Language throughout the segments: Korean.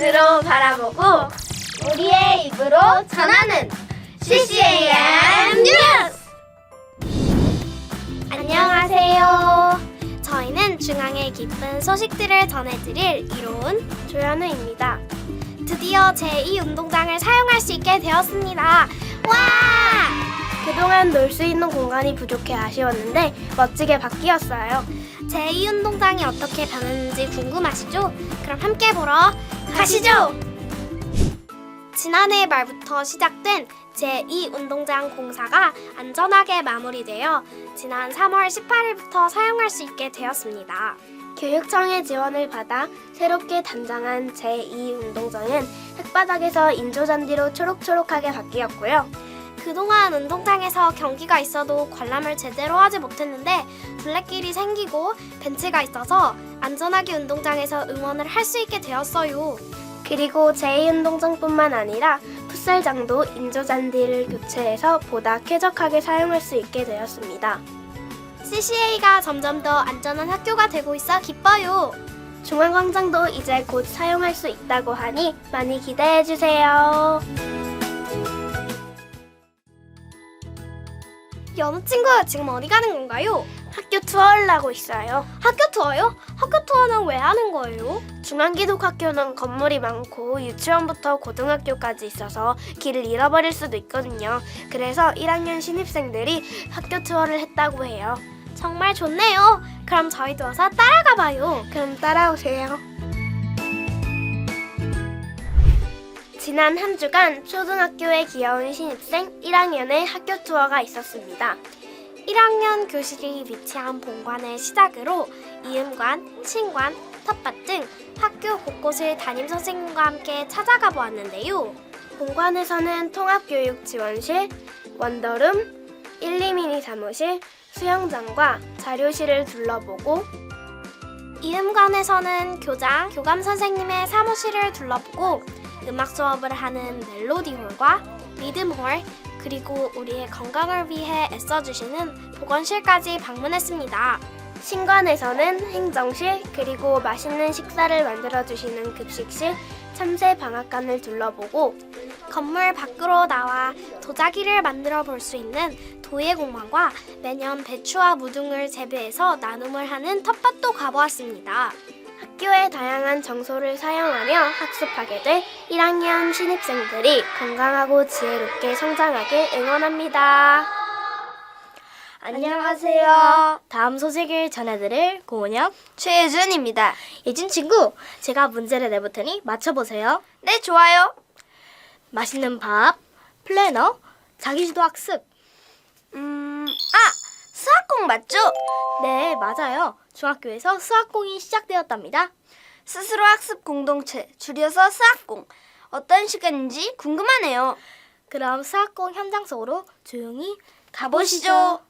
눈으로 바라보고 우리의 입으로 전하는 CCAM 뉴스! 안녕하세요. 저희는 중앙의 기쁜 소식들을 전해드릴 이로운 조현우입니다. 드디어 제2 운동장을 사용할 수 있게 되었습니다. 와! 그동안 놀 수 있는 공간이 부족해 아쉬웠는데 멋지게 바뀌었어요. 제2운동장이 어떻게 변했는지 궁금하시죠? 그럼 함께 보러 가시죠! 지난해 말부터 시작된 제2운동장 공사가 안전하게 마무리되어 지난 3월 18일부터 사용할 수 있게 되었습니다. 교육청의 지원을 받아 새롭게 단장한 제2운동장은 흙바닥에서 인조잔디로 초록초록하게 바뀌었고요. 그동안 운동장에서 경기가 있어도 관람을 제대로 하지 못했는데 블랙길이 생기고 벤치가 있어서 안전하게 운동장에서 응원을 할 수 있게 되었어요. 그리고 제2운동장뿐만 아니라 풋살장도 인조잔디를 교체해서 보다 쾌적하게 사용할 수 있게 되었습니다. CCA가 점점 더 안전한 학교가 되고 있어 기뻐요. 중앙광장도 이제 곧 사용할 수 있다고 하니 많이 기대해 주세요. 연우 친구 지금 어디 가는 건가요? 학교 투어를 하고 있어요. 학교 투어요? 학교 투어는 왜 하는 거예요? 중앙기독학교는 건물이 많고 유치원부터 고등학교까지 있어서 길을 잃어버릴 수도 있거든요. 그래서 1학년 신입생들이 학교 투어를 했다고 해요. 정말 좋네요. 그럼 저희도 와서 따라가 봐요. 그럼 따라오세요. 지난 한 주간 초등학교의 귀여운 신입생 1학년의 학교 투어가 있었습니다. 1학년 교실이 위치한 본관을 시작으로 이음관, 신관, 텃밭 등 학교 곳곳을 담임 선생님과 함께 찾아가 보았는데요. 본관에서는 통합교육 지원실, 원더룸, 1, 2미니 사무실, 수영장과 자료실을 둘러보고 이음관에서는 교장, 교감 선생님의 사무실을 둘러보고 음악 수업을 하는 멜로디홀과 리듬홀 그리고 우리의 건강을 위해 애써주시는 보건실까지 방문했습니다. 신관에서는 행정실 그리고 맛있는 식사를 만들어주시는 급식실, 참새 방앗간을 둘러보고 건물 밖으로 나와 도자기를 만들어 볼 수 있는 도예 공방과 매년 배추와 무등을 재배해서 나눔을 하는 텃밭도 가보았습니다. 학교의 다양한 정소를 사용하며 학습하게 될 1학년 신입생들이 건강하고 지혜롭게 성장하길 응원합니다. 안녕하세요. 다음 소식을 전해드릴 고은혁, 최예준입니다. 예진 친구. 제가 문제를 내볼 테니 맞춰보세요. 네, 좋아요. 맛있는 밥, 플래너, 자기주도 학습. 음, 아, 수학공 맞죠? 네, 맞아요. 중학교에서 수학공이 시작되었답니다. 스스로 학습 공동체, 줄여서 수학공. 어떤 시간인지 궁금하네요. 그럼 수학공 현장 속으로 조용히 가보시죠.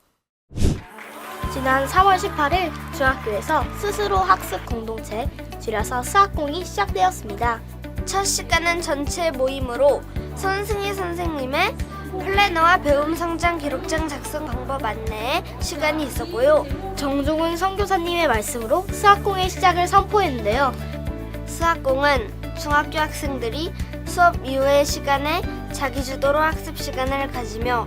지난 3월 18일 중학교에서 스스로 학습 공동체 줄여서 수학공이 시작되었습니다. 첫 시간은 전체 모임으로 선승희 선생님의 플래너와 배움 성장 기록장 작성 방법 안내 시간이 있었고요. 정종훈 선교사님의 말씀으로 수학공의 시작을 선포했는데요. 수학공은 중학교 학생들이 수업 이후의 시간에 자기 주도로 학습 시간을 가지며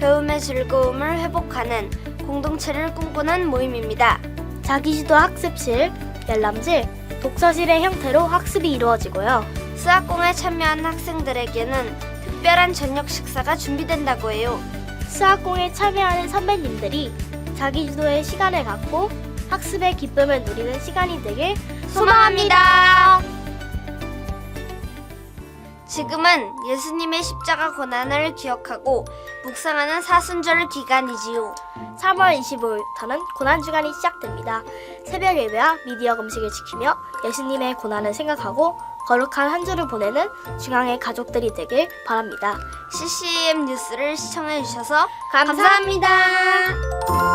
배움의 즐거움을 회복하는 공동체를 꿈꾸는 모임입니다. 자기주도 학습실, 열람실, 독서실의 형태로 학습이 이루어지고요. 수학공에 참여한 학생들에게는 특별한 저녁 식사가 준비된다고 해요. 수학공에 참여하는 선배님들이 자기주도의 시간을 갖고 학습의 기쁨을 누리는 시간이 되길 소망합니다. 지금은 예수님의 십자가 고난을 기억하고 묵상하는 사순절 기간이지요. 3월 25일부터는 고난주간이 시작됩니다. 새벽 예배와 미디어 금식을 지키며 예수님의 고난을 생각하고 거룩한 한 주를 보내는 중앙의 가족들이 되길 바랍니다. CCM 뉴스를 시청해 주셔서 감사합니다.